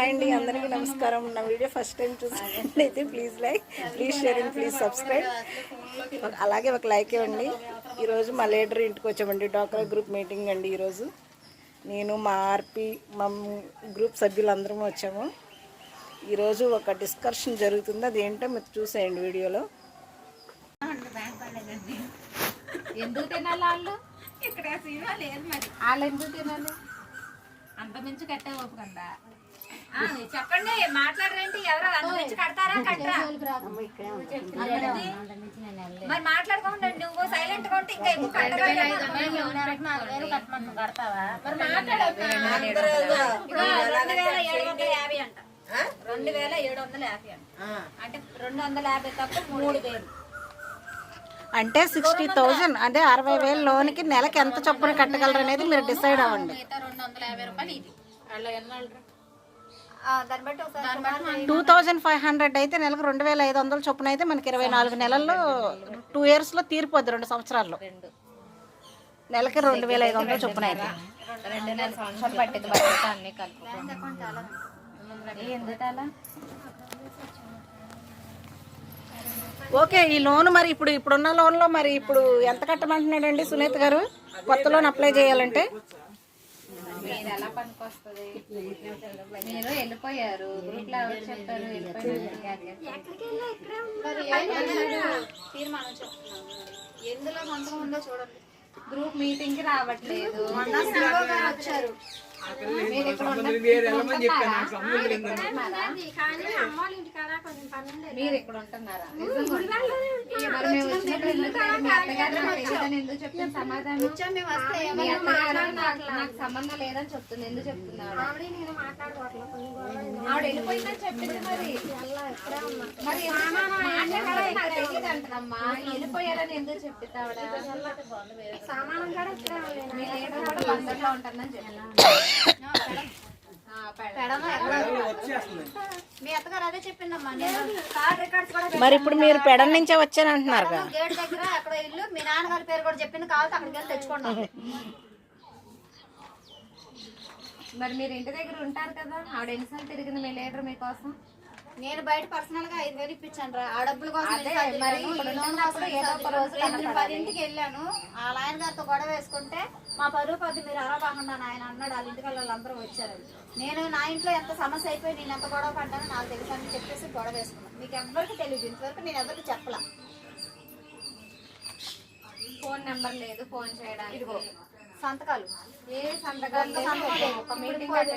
Hi అండి అందరికీ నమస్కారం. నా వీడియో ఫస్ట్ టైం చూసినట్లయితే please like please sharing please subscribe. అలాగే ఒక లైక్ ఇవ్వండి. ఈరోజు మా లీడర్ ఇంటికి వచ్చామండి డాక్టర్ గ్రూప్ మీటింగ్ అండి ఈరోజు. నేను మా ఆర్పి మా గ్రూప్ సభ్యులందరం వచ్చాము. ఈరోజు ఒక డిస్కషన్ జరుగుతుంది. అది ఏంటో మీరు చూసేయండి వీడియోలో. ఎందుకు తినాలి వాళ్ళు? ఇక్కడ సినిమా లేదు మరి. వాళ్ళు ఎందుకు తినాలి? అంత మించి కట్టే ఒప్పుకుండా చెప్పండి మాట్లాడరేంటి? ఎవరో అంత మించి కడతారా కట్టరా. మరి మాట్లాడుకోండి నువ్వు సైలెంట్గా ఉంటే ఇంకా ఎక్కువ రెండు వేల ఏడు వందల. యాభై అంట. రెండు వేల ఏడు వందల యాభై అంట. అంటే రెండు వందల యాభై తక్కువ మూడు వేలు. అంటే సిక్స్టీ థౌజండ్ అంటే అరవై వేల లోనికి నెలకి ఎంత చొప్పున కట్టగలరు అనేది మీరు డిసైడ్ అవ్వండి. రెండు వందల యాభై రూపాయలు ఇది. టూ థౌజండ్ ఫైవ్ హండ్రెడ్ అయితే నెలకు రెండు వేల ఐదు వందల చొప్పున అయితే మనకి ఇరవై నాలుగు నెలల్లో టూ ఇయర్స్లో తీరిపోద్ది రెండు సంవత్సరాల్లో. నెలకి రెండు వేల ఐదు వందల చొప్పున అయితే. ఓకే ఈ లోన్ మరి ఇప్పుడు ఇప్పుడున్న లోన్లో మరి ఇప్పుడు ఎంత కట్టమంటున్నాడండి సునీత్ గారు? కొత్త లోన్ అప్లై చేయాలంటే? మీరు ఎలా పనికి వస్తుంది మీరు వెళ్ళిపోయారు. గ్రూప్లో ఎవరు చెప్పారు ఎందులో మంత్రం ఉందో చూడండి. గ్రూప్ మీటింగ్కి రావట్లేదు వచ్చారు. మీరు ఇక్కడ ఇక్కడ ఉంటున్నారా ఎందుకు నాకు సమాధానం మీ అత్తగారు నాకు నాకు సంబంధం లేదని చెప్తుంది ఎందుకు చెప్తున్నాడు ఆవిడ వెళ్ళిపోయిందని చెప్పింది మరి మరి అంటారమ్మా వెళ్ళిపోయారని ఎందుకు చెప్పింది ఆవిడ మీ లీడర్ కూడా బందర్లో ఉంటుందని చెప్పాను మీ అత్తగారు అదే చెప్పిందమ్మా నేను మరి ఇప్పుడు మీరు పెడ నుంచే వచ్చానంటున్నారు కదా. గేట్ దగ్గర అక్కడ ఇల్లు మీ నాన్నగారి పేరు కూడా చెప్పింది కావాలి అక్కడికి వెళ్ళి తెచ్చుకోండి మరి మీరు ఇంటి దగ్గర ఉంటారు కదా ఆవిడ ఎన్నిసార్లు తిరిగింది మీ లీడర్ మీకోసం? నేను బయట పర్సనల్గా ఐదు వేలు ఇప్పించాను రా. ఆ డబ్బుల కోసం పదింటికి వెళ్ళాను. ఆ ఆయన గారితో గొడవ వేసుకుంటే మా పరువు పది మీరు అలా బాగుండా ఆయన అన్నాడు. వాళ్ళ ఇంటికి వాళ్ళందరూ వచ్చారు. నేను నా ఇంట్లో ఎంత సమస్య అయిపోయి నేను ఎంత గొడవ పడ్డానో నాకు తెలుసు అని చెప్పేసి గొడవ వేసుకున్నాను. మీకు ఎవరికి తెలియదు. ఇంతవరకు నేను ఎవరికి చెప్పలా. ఫోన్ నెంబర్ లేదు. ఫోన్ చేయడానికి సంతకాలు. ఏ సంతకాలు మేనేజర్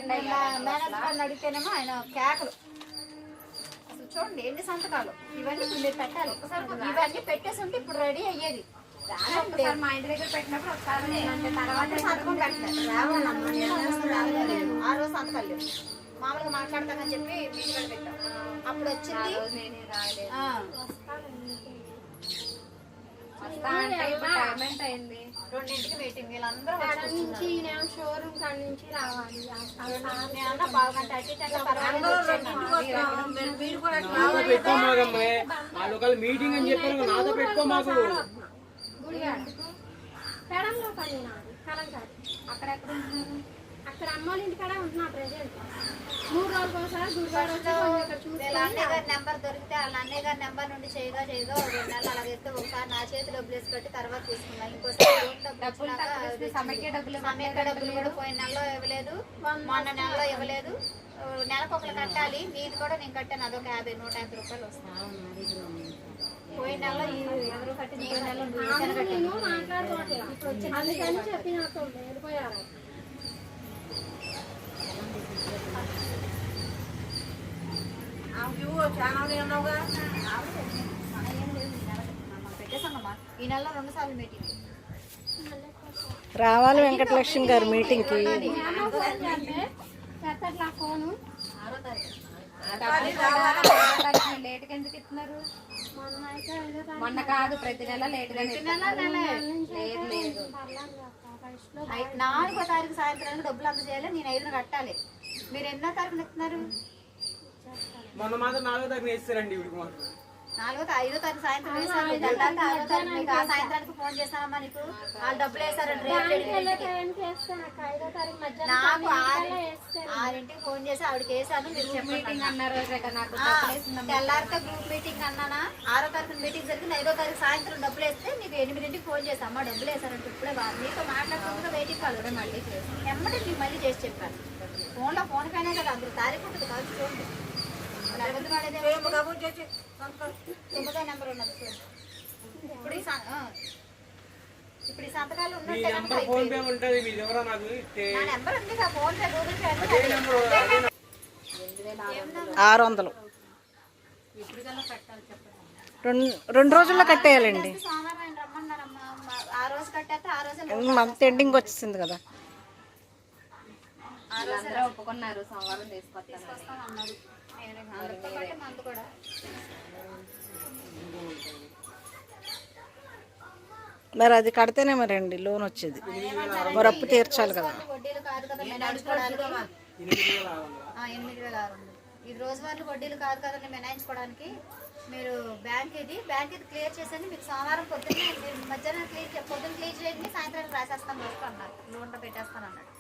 అడిగితేనేమో ఆయన కేకలు. చూడండి ఎన్ని సంతకాలు? ఇవన్నీ మీరు పెట్టాలి. ఇవన్నీ పెట్టేసి ఉంటే ఇప్పుడు రెడీ అయ్యేది. ఒకసారి మా ఇంటి దగ్గర పెట్టినప్పుడు ఒకసారి తర్వాత సంతకం పెట్టలేదు రావాలమ్మా. ఆ రోజు సంతకాలు లేవు. మామూలుగా మాట్లాడతానని చెప్పి పెట్టాం. అప్పుడు వచ్చింది ఆ. వస్తా అంటే ఇప్పుడు టైం ఎంత అయింది. రెండింటికి మీటింగ్ వీళ్ళందరూ. షోరూమ్ కాడ నుంచి రావాలి. వాళ్ళు ఒకవేళ మీటింగ్ అని చెప్పారు నాతో పెట్టుకోమాకు. పెడంలో పని నాది కలంకారి అక్కడ ఎక్కడ ఉంటున్నారు? అక్కడ అమ్మాళ్ళ ఇంటి కాడ ఉంటున్నా ప్రజెంట్ మూడు రోజులకు ఒకసారి గురువారం గారి నెంబర్ దొరికితే వాళ్ళ అన్నయ్య గారి నెంబర్ నుండి చేయగా చేయగా ఒక రెండు నెలలు అలాగైతే ఒకసారి నా చేతిలో డబ్బులు వేసి పెట్టి తర్వాత తీసుకున్నా ఇంకోసారి లోన్ డబ్బులు కూడా పోయిన నెలలో ఇవ్వలేదు. మొన్న నెలలో ఇవ్వలేదు. నెలకు ఒకరు కట్టాలి. మీది కూడా నేను కట్టాను. అదొక యాభై నూట యాభై రూపాయలు వస్తుంది. పోయిన నెలలో ఎవరు కట్టింది పోయిన నెలలో అందుకని చెప్పి నాకు వెళ్ళిపోయారు. ఈ నెలలో రెండు సార్లు మీటింగ్ రావాలి వెంకటలక్ష్మి గారు మీటింగ్కి లేట్ ఎందుకు ఇస్తున్నారు మొన్న ఐదో కాదు ప్రతి నెల లేట్ నాలుగో తారీఖు సాయంత్రానికి డబ్బులు అందజేయాలి నేను ఐదున కట్టాలి మీరు ఎన్నో తారీఖున ఇస్తున్నారు మొన్న మాత్రం నాలుగో తారీఖు వేస్తారండి ఇవిడికి మాకు. నాలుగో ఐదో తారీఖు సాయంత్రం వేసాను తెల్లారితే ఆరో తారీఖు మీకు ఆ సాయంత్రానికి ఫోన్ చేస్తానమ్మా నీకు. వాళ్ళు డబ్బులు మధ్యాహ్నం నాకు ఆరు ఆరింటికి ఫోన్ చేసి ఆవిడకి వేసాను. మీరు మీటింగ్ అన్న. రోజే కదా నాకు ఆ, తెల్లారితే గ్రూప్ మీటింగ్ అన్నానా? ఆరో తారీఖు మీటింగ్ జరిగింది. ఐదో తారీఖు సాయంత్రం డబ్బులు వేస్తే నీకు ఎనిమిదింటికి ఫోన్ చేసి అమ్మ డబ్బులు వేసారంటే ఇప్పుడే వా- మీతో మాట్లాడుతుంటే వెయిటింగ్ కూడా మళ్ళీ ఎమ్మటి మీకు మళ్ళీ చేసి చెప్పాను. ఫోన్లో ఫోన్ పైనే కదా. అందులో తారీఖు ఉంటుంది కాదు చూడండి ఇప్పుడు ఈ సంతకాలు మీ ఉన్నట్టే కనుక నెంబర్ ఫోన్ అయిపోయింది. పే ఉంటుంది మీ ఎవరో నాకు ఇస్తే నా నెంబర్ ఉంది కదా ఫోన్ పే గూగుల్ పే అన్నీ అదే అదే. నెంబర్ అదే నెంబర్. ఆరు వందలు రెండు రెండు రోజుల్లో కట్టేయాలండి ఆ రోజు కట్టేస్తే ఆ రోజు మంత్ ఎండింగ్ వచ్చేసింది కదా అందరూ ఒప్పుకున్నారు సోమవారం తీసుకొస్తాను అన్నారు నేను అందరితో పాటు మందు కూడా. మరి అది కడితేనే మరి అండి లోన్ వచ్చేది. మరి అప్పు తీర్చాలి కదా. వడ్డీలు కాదు కదా మేము నడుచుకోవడానికి ఎనిమిది వేల ఆరు వందలు. ఆ, ఎనిమిది వేల ఆరు వందలు. ఇది రోజువారీ వడ్డీలు కాదు కదండి మినాయించుకోవడానికి మీరు బ్యాంక్ ఇది బ్యాంక్ ఇది క్లియర్ చేసేది మీకు సోమవారం పొద్దున్నే మీరు మధ్యాహ్నం క్లియర్ చే- పొద్దున్న క్లియర్ చేయండి సాయంత్రం రాసేస్తాను రోజు అన్నారు. లోన్లో పెట్టేస్తాను అన్నాడు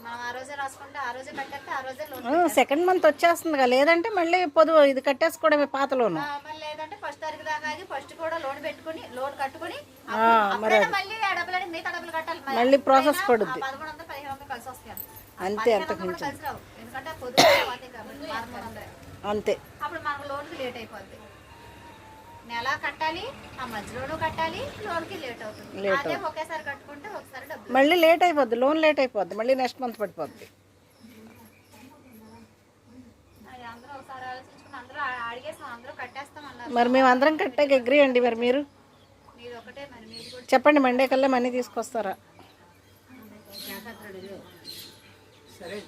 అది మనం ఆ రోజే రాసుకుంటే ఆ రోజే కట్టేస్తే ఆ రోజే లోన్ సెకండ్ మంత్ వచ్చేస్తుంది కదా లేదంటే మళ్ళీ పొదువు ఇది కట్టేసుకోవడమే పాత లోను మళ్ళీ ప్రాసెస్ పడుద్ది. అంతే. అంతకు మించి కలిసి నెల కట్టాలి ఆ మధ్యలోనూ కట్టాలి లోన్కి లేట్ అవుతుంది. Late అదే ఒకేసారి కట్టుకుంటే ఒకసారి డబ్బులు మళ్ళీ లేట్ అయిపోద్ది లోన్ లేట్ అయిపోద్ది మళ్ళీ నెక్స్ట్ మంత్ పడిపోద్ది. అది అందరూ ఒకసారి ఆలోచించుకుని అందరూ ఆ- అడిగేసాం అందరూ కట్టేస్తాం అన్నారు. మరి మేము అందరం కట్టాక అగ్రి అండి మరి మీరు? మీది ఒకటే మరి మీది కూడా చెప్పండి మండే కల్లా మనీ తీసుకొస్తారా? సరే.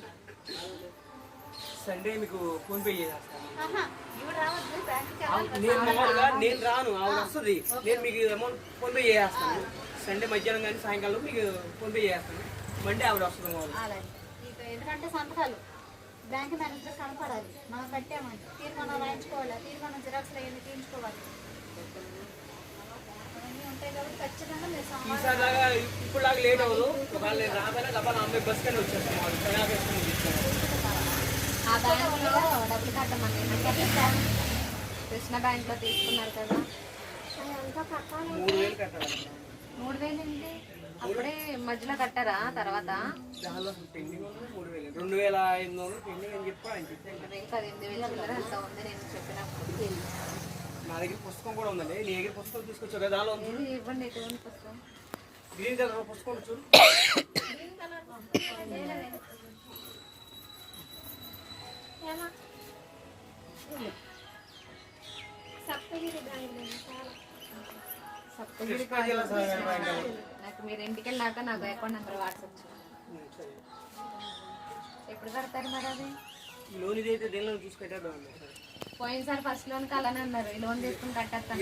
సండే మీకు ఫోన్ పే చేసేస్తాను. ఆహా, నేను మామూలుగా నేను రాను ఆవిడ వస్తుంది. నేను మీకు అమౌంట్ ఫోన్ పే చేసేస్తాను సండే మధ్యాహ్నం కానీ సాయంకాలం మీకు ఫోన్ పే చేస్తాను. మండే ఆవిడ వస్తుంది మామూలు ఎందుకంటే సంతకాలు. బ్యాంక్ మేనేజర్ కనపడాలి. మనం కట్టామని తీర్మానం రాయించుకోవాలి? తీర్మానం జిరాక్స్ అయ్యింది తీయించుకోవాలి. అవన్నీ లాగా ఇప్పుడు లేట్ అవ్వదు. ఒకవేళ రాబోయినా గబాల అమ్మాయి బస్ కానీ వచ్చేస్తాను. ఆ బ్యాంక్లో డబ్బులు కట్టమని కృష్ణ తీసుకున్నారు కదా. మూడు వేలు ఏంటి? అప్పుడే మధ్యలో కట్టారా తర్వాత? రెండు వేల ఐదు వందలు పెండింగ్ అని చెప్పి ఆయన చెప్పాను ఎనిమిది వేల చిల్లర ఎంత ఉంది నేను చెప్పినప్పుడు. నా దగ్గర పుస్తకం కూడా ఉందండి. నీ దగ్గర పుస్తకం తీసుకొచ్చావు కదా దానిలో ఉంది. ఇవ్వండి ఎటువంటి పుస్తకం? గ్రీన్ కలర్ పుస్తకం చూడు. ఎలా సప్తగిరి బ్యాంక్ చాలా కృష్ణా జిల్లా సహకార బ్యాంక్ అది. నాకు మీరు ఇంటికి వెళ్ళాక నాకు అకౌంట్ నెంబర్ వాట్సాప్. ఎప్పుడు కడతారు మరి అది? లోన్ ఇదైతే దేనిలో చూసి కట్టేద్దాం పోయినసారి ఫస్ట్ లోన్ అలానే అన్నారు. ఈ లోన్ తీసుకుని కట్టేస్తాను.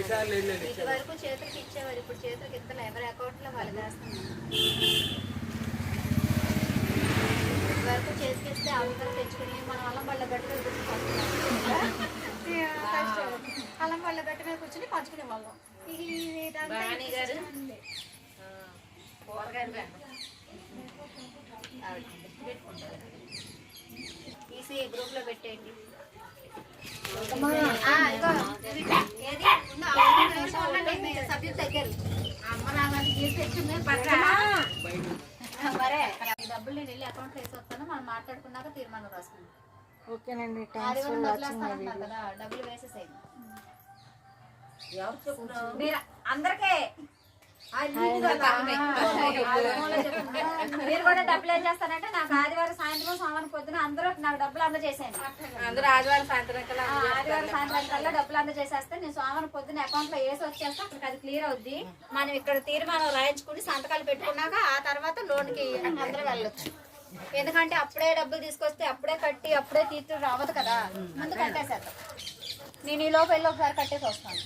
ఇది వరకు చేతులకి ఇచ్చేవారు. ఇప్పుడు చేతులకి ఇద్దరు ఎవరి అకౌంట్లో వాళ్ళు వేస్తున్నారు ఇది వరకు ఇస్తే అందరూ తెచ్చుకుని మనం అల్లం పళ్ళ గట్టి మీద కూర్చుని అల్లం పళ్ళ గట్టి మీద కూర్చుని పంచుకునే వాళ్ళం. తీసి గ్రూప్లో పెట్టేయండి. సభ్యులు తగ్గారు. అమ్మ తీసి తెచ్చి మీరు డబ్బులు నేను వెళ్ళి అకౌంట్ వేసి వస్తాను మనం మాట్లాడుకున్నాక తీర్మానం రాసుకుందాం. ఓకేనండి థ్యాంక్స్ ఆదివారం ఫర్ వాచింగ్ మై వీడియో డబ్బులు వేసేసేయండి. మీరు అందరికీ మీరు కూడా డబ్బులు ఏం చేస్తారంటే నాకు ఆదివారం సాయంత్రం సోమవారం పొద్దున అందరూ నాకు డబ్బులు అందజేసేయండి. అందరూ ఆదివారం సాయంత్రం కల్లా ఆదివారం సాయంత్రం కల్లా డబ్బులు అందజేసేస్తే నేను సోమవారం పొద్దున అకౌంట్లో వేసి వచ్చేస్తే అక్కడికి అది క్లియర్ అవుద్ది. మనం ఇక్కడ తీర్మానం రాయించుకుని సంతకాలు పెట్టుకున్నాక ఆ తర్వాత లోన్కి అందరూ వెళ్ళొచ్చు. ఎందుకంటే అప్పుడే డబ్బులు తీసుకొస్తే అప్పుడే కట్టి అప్పుడే తీర్చు రావదు కదా. ముందు కట్టేసేద్దాం. నేను ఈ లోపు వెళ్ళి ఒకసారి కట్టేసి వస్తాను.